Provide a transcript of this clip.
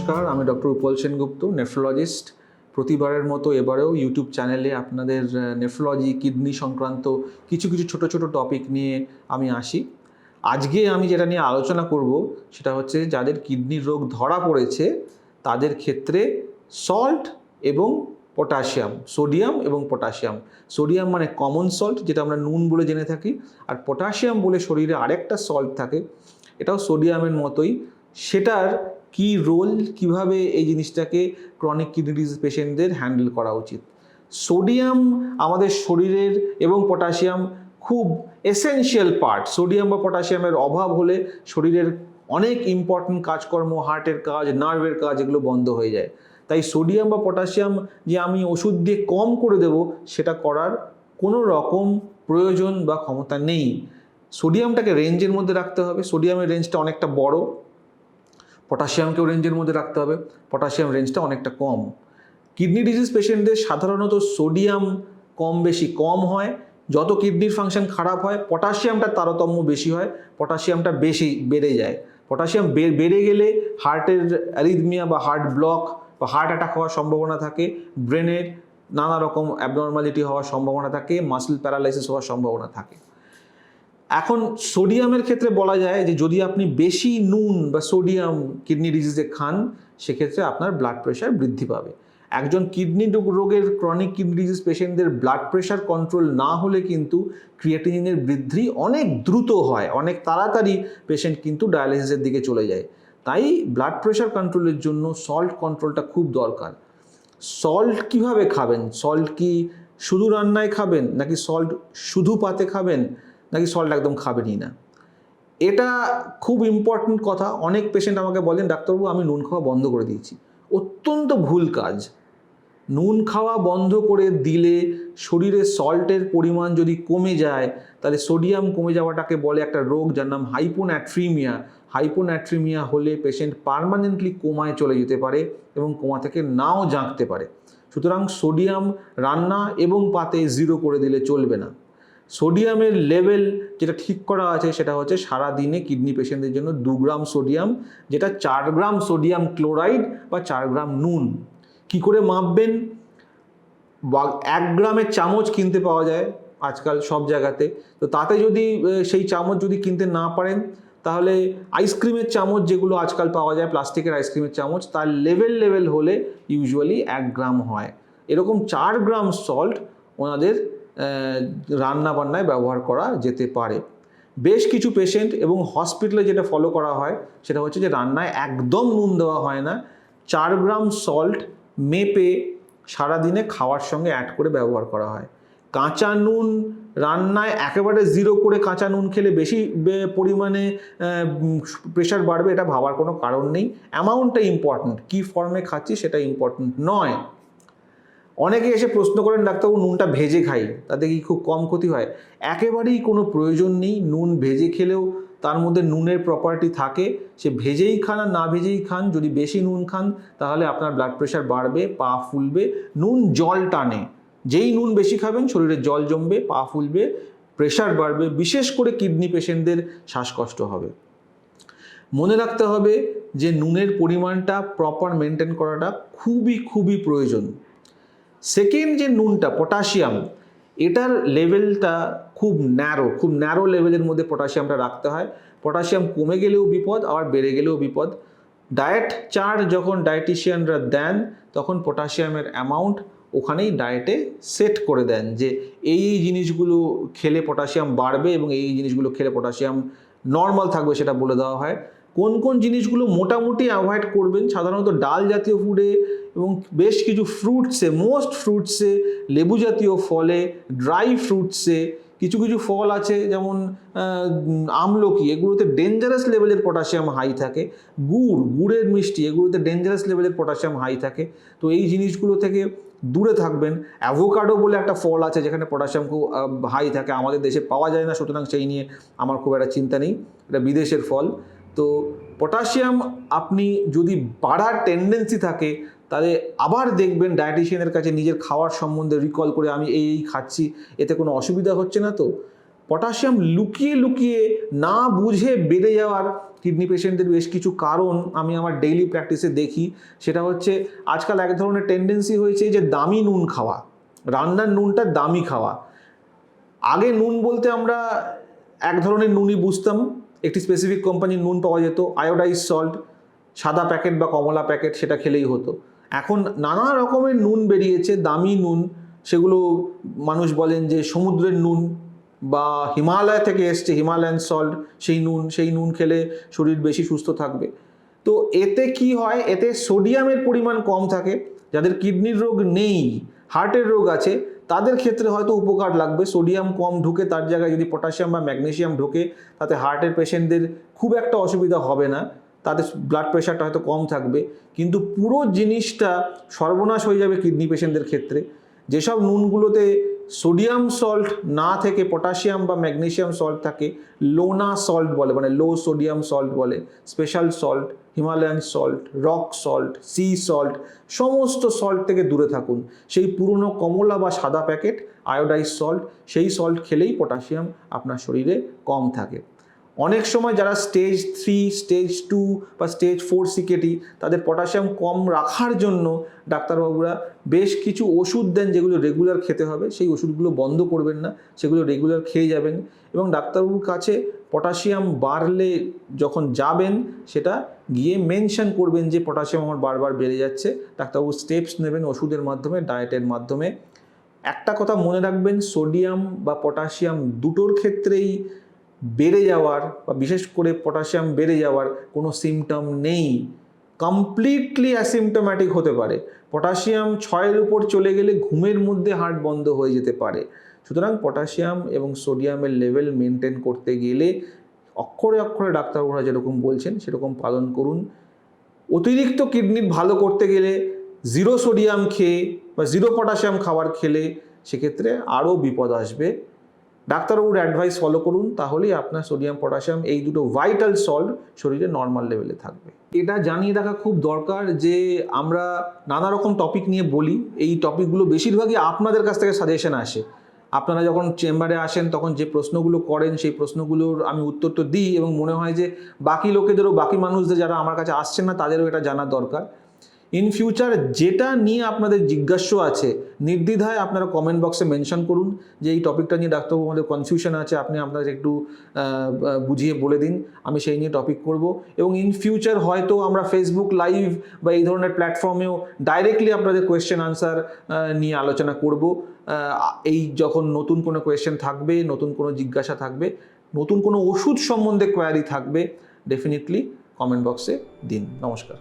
নমস্কার, আমি ডক্টর উপল সেনগুপ্ত, নেফ্রোলজিস্ট। প্রতিবারের মতো এবারেও ইউটিউব চ্যানেলে আপনাদের নেফ্রোলজি, কিডনি সংক্রান্ত কিছু কিছু ছোট ছোট টপিক নিয়ে আমি আসি। আজকে আমি যেটা নিয়ে আলোচনা করব, সেটা হচ্ছে যাদের কিডনির রোগ ধরা পড়েছে, তাদের ক্ষেত্রে সল্ট এবং পটাশিয়াম সোডিয়াম এবং পটাশিয়াম সোডিয়াম মানে কমন সল্ট যেটা আমরা নুন বলে জেনে থাকি, আর পটাশিয়াম বলে শরীরে আরেকটা সল্ট থাকে, এটাও সোডিয়ামের মতোই। সেটার কি রোল কীভাবে এই জিনিসটাকে ক্রনিক কিডনি ডিজিজ পেশেন্টদের হ্যান্ডেল করা উচিত? সোডিয়াম আমাদের শরীরের এবং পটাশিয়াম খুব এসেনশিয়াল পার্ট সোডিয়াম বা পটাশিয়ামের অভাব হলে শরীরের অনেক ইম্পর্টেন্ট কাজকর্ম হার্টের কাজ নার্ভের কাজ এগুলো বন্ধ হয়ে যায়। তাই সোডিয়াম বা পটাশিয়াম যে আমি ওষুধ দিয়ে কম করে দেব, সেটা করার কোনো রকম প্রয়োজন বা ক্ষমতা নেই। সোডিয়ামটাকে রেঞ্জের মধ্যে রাখতে হবে। সোডিয়ামের রেঞ্জটা অনেকটা বড়। পটাশিয়ামকেও রেঞ্জের মধ্যে রাখতে হবে। পটাশিয়াম রেঞ্জটা অনেকটা কম। কিডনি ডিজিজ পেশেন্টদের সাধারণত সোডিয়াম কম বেশি কম হয়। যত কিডনির ফাংশন খারাপ হয়, পটাশিয়ামটা তারতম্য বেশি হয়, পটাশিয়ামটা বেশি বেড়ে যায়। পটাশিয়াম বেড়ে গেলে হার্টের অ্যারিথমিয়া বা হার্ট ব্লক বা হার্ট অ্যাটাক হওয়ার সম্ভাবনা থাকে ব্রেনের নানা রকম অ্যাবনর্মালিটি হওয়ার সম্ভাবনা থাকে মাসল প্যারালাইসিস হওয়ার সম্ভাবনা থাকে। এখন সোডিয়ামের ক্ষেত্রে বলা যায় যে যদি আপনি বেশি নুন বা সোডিয়াম কিডনি ডিজিজে খান, সেক্ষেত্রে আপনার ব্লাড প্রেশার বৃদ্ধি পাবে। একজন কিডনি রোগের ক্রনিক কিডনি ডিজিজ পেশেন্টদের ব্লাড প্রেশার কন্ট্রোল না হলে কিন্তু ক্রিয়েটিনিনের বৃদ্ধি অনেক দ্রুত হয়, অনেক তাড়াতাড়ি পেশেন্ট কিন্তু ডায়ালিসিসের দিকে চলে যায়। তাই ব্লাড প্রেশার কন্ট্রোলের জন্য সল্ট কন্ট্রোলটা খুব দরকার। সল্ট কীভাবে খাবেন? সল্ট কি শুধু রান্নায় খাবেন, নাকি সল্ট শুধু পাতে খাবেন? নাকি সল্ট একদম খাবেনই না। এটা খুব ইম্পর্ট্যান্ট কথা। অনেক পেশেন্ট আমাকে বলেন, ডাক্তারবাবু, আমি নুন খাওয়া বন্ধ করে দিয়েছি। অত্যন্ত ভুল কাজ। নুন খাওয়া বন্ধ করে দিলে শরীরে সল্টের পরিমাণ যদি কমে যায়, তাহলে সোডিয়াম কমে যাওয়াটাকে বলে একটা রোগ যার নাম হাইপোন্যাট্রিমিয়া হাইপোন্যাট্রিমিয়া হলে পেশেন্ট পারমানেন্টলি কোমায় চলে যেতে পারে এবং কোমা থেকে নাও জাঁকতে পারে। সুতরাং সোডিয়াম রান্না এবং পাতে জিরো করে দিলে চলবে না। সোডিয়ামের লেভেল যেটা ঠিক করা আছে সেটা হচ্ছে সারা দিনে কিডনি পেশেন্টদের জন্য দু গ্রাম সোডিয়াম, যেটা চার গ্রাম সোডিয়াম ক্লোরাইড বা চার গ্রাম নুন। কি করে মাপবেন? এক গ্রামের চামচ কিনতে পাওয়া যায় আজকাল সব জায়গাতে। তো তাতে যদি সেই চামচ যদি কিনতে না পারেন, তাহলে আইসক্রিমের চামচ যেগুলো আজকাল পাওয়া যায়, প্লাস্টিকের আইসক্রিমের চামচ, তার লেভেল লেভেল হলে ইউজুয়ালি এক গ্রাম হয়। এরকম চার গ্রাম সল্ট ওনাদের রান্না বান্নায় ব্যবহার করা যেতে পারে। বেশ কিছু পেশেন্ট এবং হসপিটালে যেটা ফলো করা হয়, সেটা হচ্ছে যে রান্নায় একদম নুন দেওয়া হয় না। চার গ্রাম সল্ট মেপে সারাদিনে খাওয়ার সঙ্গে অ্যাড করে ব্যবহার করা হয়। কাঁচা নুন রান্নায় একেবারে জিরো করে কাঁচা নুন খেলে বেশি পরিমাণে প্রেশার বাড়বে এটা ভাবার কোনো কারণ নেই। অ্যামাউন্টটা ইম্পর্ট্যান্ট কী ফর্মে খাচ্ছি সেটা ইম্পর্ট্যান্ট নয়। অনেকে এসে প্রশ্ন করেন, ডাক্তারবাবু, নুনটা ভেজে খাই, তাতে কি খুব কম ক্ষতি হয়? একেবারেই কোনো প্রয়োজন নেই, নুন ভেজে খেলেও তার মধ্যে নুনের প্রপার্টি থাকে। সে ভেজেই খান আর না ভেজেই খান, যদি বেশি নুন খান, তাহলে আপনার ব্লাড প্রেশার বাড়বে, পা ফুলবে, নুন জল টানে। যেই নুন বেশি খাবেন, শরীরে জল জমবে, পা ফুলবে প্রেশার বাড়বে, বিশেষ করে কিডনি পেশেন্টদের শ্বাসকষ্ট হবে। মনে রাখতে হবে যে নুনের পরিমাণটা প্রপার মেনটেন করাটা খুবই খুবই প্রয়োজন। সেকেন্ড যে নুনটা, পটাশিয়াম, এটার লেভেলটা খুব ন্যারো খুব ন্যারো লেভেলের মধ্যে পটাশিয়ামটা রাখতে হয়। পটাশিয়াম কমে গেলেও বিপদ, আবার বেড়ে গেলেও বিপদ। ডায়েট চার্ট যখন ডায়েটিশিয়ানরা দেন, তখন পটাশিয়ামের অ্যামাউন্ট ওখানেই ডায়েটে সেট করে দেন যে এই এই জিনিসগুলো খেলে পটাশিয়াম বাড়বে এবং এই জিনিসগুলো খেলে পটাশিয়াম নর্মাল থাকবে সেটা বলে দেওয়া হয়। কোন কোন জিনিসগুলো মোটামুটি অ্যাভয়েড করবেন? সাধারণত ডাল জাতীয় ফুডে এবং বেশ কিছু ফ্রুটসে মোস্ট ফ্রুটসে লেবু জাতীয় ফলে ড্রাই ফ্রুটসে কিছু কিছু ফল আছে যেমন আমলকি, এগুলোতে ডেঞ্জারাস লেভেলের পটাশিয়াম হাই থাকে। গুড়, গুড়ের মিষ্টি, এগুলোতে ডেঞ্জারাস লেভেলের পটাশিয়াম হাই থাকে। তো এই জিনিসগুলো থেকে দূরে থাকবেন। অ্যাভোকাডো বলে একটা ফল আছে যেখানে পটাশিয়াম খুব হাই থাকে। আমাদের দেশে পাওয়া যায় না, সুতরাং সেই নিয়ে আমার খুব একটা চিন্তা নেই। এটা বিদেশের ফল। তো পটাশিয়াম আপনি যদি বাড়ার টেন্ডেন্সি থাকে, তাহলে আবার দেখবেন ডায়েটিশিয়ানের কাছে নিজের খাওয়ার সম্বন্ধে রিকল করে আমি এই এই খাচ্ছি, এতে কোনো অসুবিধা হচ্ছে না তো? পটাশিয়াম লুকিয়ে লুকিয়ে না বুঝে বেড়ে যাওয়ার কিডনি পেশেন্টদের বেশ কিছু কারণ আমি আমার ডেইলি প্র্যাকটিসে দেখি। সেটা হচ্ছে আজকাল এক ধরনের টেন্ডেন্সি হয়েছে যে দামি নুন খাওয়া, রান্নার নুনটা দামি খাওয়া। আগে নুন বলতে আমরা এক ধরনের নুনই বুঝতাম একটি স্পেসিফিক কোম্পানির নুন পাওয়া যেত আয়োডাইজ সল্ট সাদা প্যাকেট বা কমলা প্যাকেট সেটা খেলেই হতো। এখন নানা রকমের নুন বেরিয়েছে, দামি নুন, সেগুলো মানুষ বলেন যে সমুদ্রের নুন বা হিমালয় থেকে এসছে, হিমালয়ান সল্ট সেই নুন সেই নুন খেলে শরীর বেশি সুস্থ থাকবে। তো এতে কি হয়? এতে সোডিয়ামের পরিমাণ কম থাকে, যাদের কিডনির রোগ নেই হার্টের রোগ আছে তাদের ক্ষেত্রে হয়তো উপকার লাগবে। সোডিয়াম কম ঢুকে তার জায়গায় যদি পটাশিয়াম বা ম্যাগনেসিয়াম ঢোকে, তাতে হার্টের পেশেন্টদের খুব একটা অসুবিধা হবে না। তাদের ব্লাড প্রেশারটা হয়তো কম থাকবে। কিন্তু পুরো জিনিসটা সর্বনাশ হয়ে যাবে কিডনি পেশেন্টদের ক্ষেত্রে। যেসব নুনগুলোতে সোডিয়াম সল্ট না থেকে পটাশিয়াম বা ম্যাগনেসিয়াম সল্ট থাকে, লোনা সল্ট বলে মানে লো সোডিয়াম সল্ট বলে special salt Himalayan salt rock salt sea salt সমস্ত সল্ট থেকে দূরে থাকুন। সেই পুরনো কমলা বা সাদা প্যাকেট আয়োডাইজ সল্ট সেই সল্ট খেলেই পটাশিয়াম আপনার শরীরে কম থাকে। অনেক সময় যারা স্টেজ থ্রি স্টেজ টু বা স্টেজ ফোর সিকেটি তাদের পটাশিয়াম কম রাখার জন্য ডাক্তারবাবুরা বেশ কিছু ওষুধ দেন যেগুলো রেগুলার খেতে হবে। সেই ওষুধগুলো বন্ধ করবেন না, সেগুলো রেগুলার খেয়ে যাবেন এবং ডাক্তারবাবুর কাছে পটাশিয়াম বাড়লে যখন যাবেন, সেটা গিয়ে মেনশন করবেন যে পটাশিয়াম আমার বারবার বেড়ে যাচ্ছে। ডাক্তারবাবু স্টেপস নেবেন ওষুধের মাধ্যমে ডায়েটের মাধ্যমে। একটা কথা মনে রাখবেন সোডিয়াম বা পটাশিয়াম দুটোর ক্ষেত্রেই বেড়ে যাওয়ার বা বিশেষ করে পটাশিয়াম বেড়ে যাওয়ার কোনো সিমটম নেই। কমপ্লিটলি অ্যাসিমটোম্যাটিক হতে পারে। পটাশিয়াম ছয়ের উপর চলে গেলে ঘুমের মধ্যে হার্ট বন্ধ হয়ে যেতে পারে। সুতরাং পটাশিয়াম এবং সোডিয়ামের লেভেল মেনটেন করতে গেলে অক্ষরে অক্ষরে ডাক্তারবাবুরা যেরকম বলছেন, সেরকম পালন করুন। অতিরিক্ত কিডনির ভালো করতে গেলে জিরো সোডিয়াম খেয়ে বা জিরো পটাশিয়াম খাবার খেলে সেক্ষেত্রে আরও বিপদ আসবে। ডাক্তারবাবুর অ্যাডভাইস ফলো করুন, তাহলেই আপনার সোডিয়াম পটাশিয়াম এই দুটো ভাইটাল সল্ট শরীরে নর্মাল লেভেলে থাকবে। এটা জানিয়ে রাখা খুব দরকার যে আমরা নানা রকম টপিক নিয়ে বলি, এই টপিকগুলো বেশিরভাগই আপনাদের কাছ থেকে সাজেশন আসে। আপনারা যখন চেম্বারে আসেন, তখন যে প্রশ্নগুলো করেন, সেই প্রশ্নগুলোর আমি উত্তর তো দিই এবং মনে হয় যে বাকি লোকেদেরও, বাকি মানুষদের যারা আমার কাছে আসছেন না, তাদেরও এটা জানা দরকার। ইন ফিউচার যেটা নিয়ে আপনাদের জিজ্ঞাস্য আছে, নির্দ্বিধায় আপনারা কমেন্ট বক্সে মেনশন করুন যে এই টপিকটা নিয়ে ডাক্তারবাবু আমাদের কনফিউশন আছে, আপনি আপনাদের একটু বুঝিয়ে বলে দিন, আমি সেই নিয়ে টপিক করব। এবং ইন ফিউচার হয়তো আমরা ফেসবুক লাইভ বা এই ধরনের প্ল্যাটফর্মেও ডাইরেক্টলি আপনাদের কোয়েশ্চেন আনসার নিয়ে আলোচনা করব। এই যখন নতুন কোনো কোয়েশ্চেন থাকবে, নতুন কোনো জিজ্ঞাসা থাকবে, নতুন কোনো ওষুধ সম্বন্ধে কোয়ারি থাকবে ডেফিনেটলি কমেন্ট বক্সে দিন। নমস্কার।